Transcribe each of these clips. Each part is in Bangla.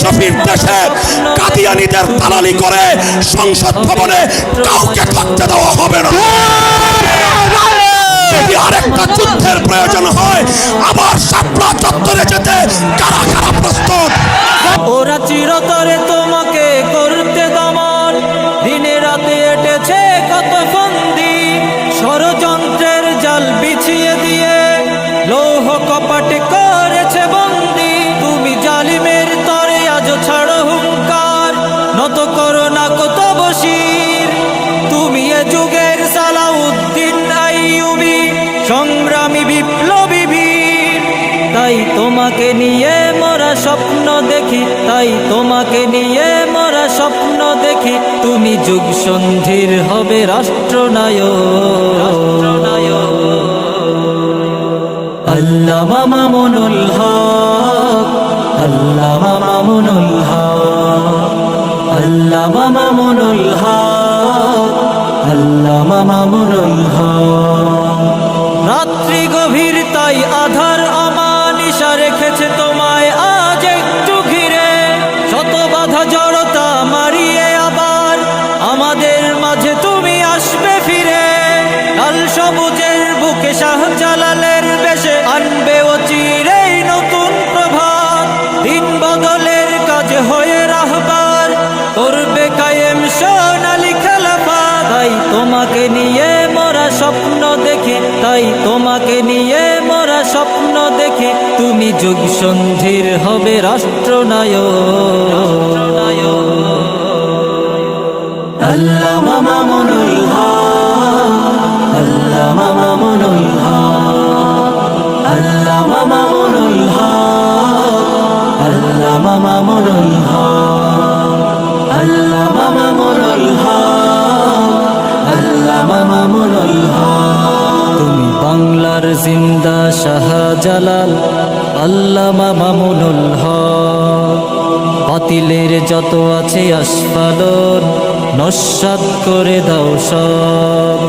শফির দেশে কাদিয়ানিদের দালালি করে সংসদ ভবনে কাউকে থাকতে দেওয়া হবে না। যদি আরেকটা যুদ্ধের প্রয়োজন হয়, আবার শাপলা চত্বরে যেতে কারা কারা প্রস্তুত? ওরা চিরতরে নত করো না কত বসির তুমি এ যুগের সালাউদ্দিন আইয়ুবি, সংগ্রামী বিপ্লবী বীর। তাই তোমাকে নিয়ে মরা স্বপ্ন দেখি, তাই তোমাকে নিয়ে মরা স্বপ্ন দেখি। তুমি যুগ সন্ধির হবে রাষ্ট্রনায়ক। আল্লাহ মামুনুল হক আল্লাহ মামুনুল হক। আল্লাহ মামুনুল হক আল্লামা মামুনুল হক। রাত্রি গভীর তাই আধার দেখি, তাই তোমাকে নিয়ে মরা স্বপ্ন দেখে তুমি যুগ সন্ধির হবে রাষ্ট্রনায়ক। আল্লাহ আল্লাহ মামুনুল হক তুমি বাংলার জিন্দা শাহজালাল, আল্লামা মামুনুল হক। বাতিলের যত আছে আস্ফালন, নস্বাত করে দাও সব।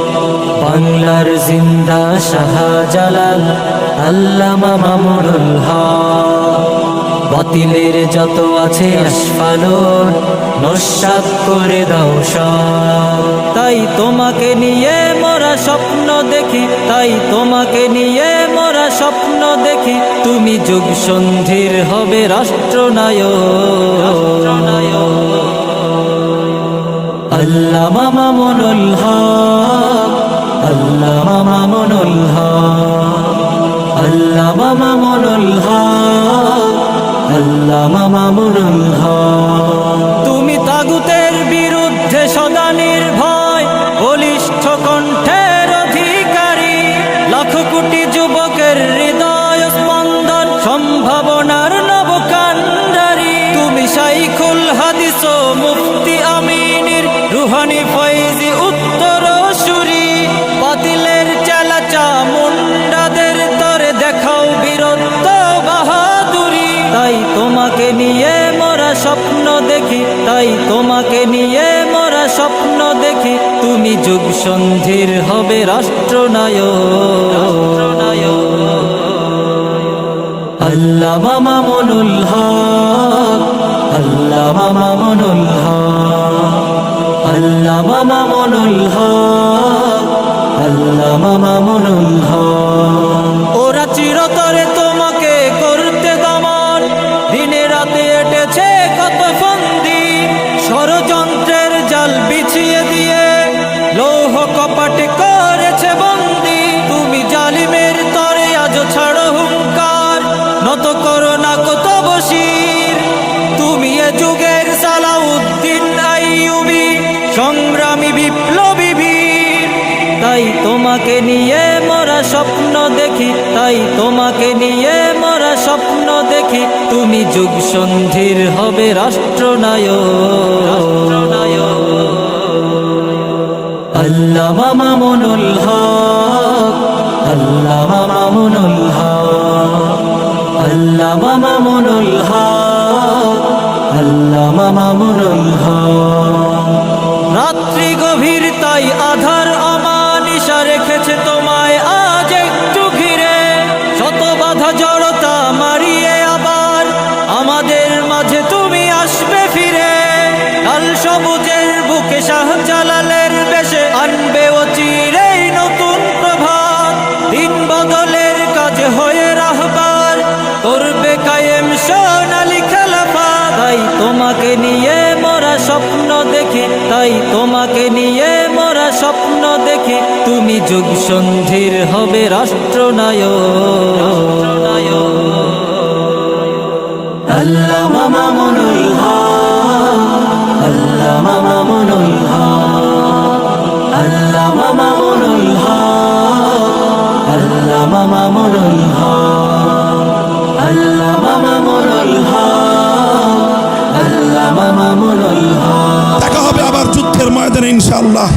বাংলার জিন্দা শাহজালাল, আল্লামা মামুনুল হক। বাতিলের যত আছে আস্ফালন নস্বাত করে দাও তাই তোমাকে নিয়ে মোরা স্বপ্ন দেখি, তাই তোমাকে নিয়ে মোরা স্বপ্ন দেখি। তুমি যুগ সন্ধির হবে রাষ্ট্রনায়ক। আল্লাহ মামুনুল হক আল্লাহ মামুনুল হক। তুমি তাগুতের বিরুদ্ধে সদা নির্ভয়, বলিষ্ঠ কণ্ঠের অধিকারী। লাখ কোটি যুবকের হৃদয় স্পন্দন, সম্ভাবনার নবকান্ডারি তুমি শাইখুল হাদিস মুফতি আমিনীর রুহানি ফৈজি উত্তর নিয়ে মোরা স্বপ্ন দেখি, তাই তোমাকে নিয়ে মোরা স্বপ্ন দেখি। তুমি যুগ সন্ধির হবে রাষ্ট্রনায়ক। আল্লাহ আল্লাহ মামুনুল হক আল্লাহ মামুনুল হক আল্লাহ মামুনুল হক। নত করো না কত বসির তুমি এ যুগের সালাউদ্দিন সংগ্রামী বিপ্লবী বীর। তাই তোমাকে নিয়ে মরা স্বপ্ন দেখি, তাই তোমাকে নিয়ে মরা স্বপ্ন দেখি। তুমি যুগ সন্ধির হবে রাষ্ট্রনায়ক। আল্লাহ মামুনুল হক আল্লাহ মামুনুল আল্লাহ মামুনুল হক আল্লাহ মামুনুল সোনালি খেলাফা তাই তোমাকে নিয়ে মোরা স্বপ্ন দেখি, তাই তোমাকে নিয়ে মোরা স্বপ্ন দেখি, তুমি যুগ সন্ধির হবে রাষ্ট্রনায়ক। আল্লাহ মামা মনুল হক, আল্লাহ মামা মনুল আল্লাহ মামা মনুল আল্লাহ মামা মনুল দেখা হবে আবার যুদ্ধের ময়দানে ইনশাআল্লাহ।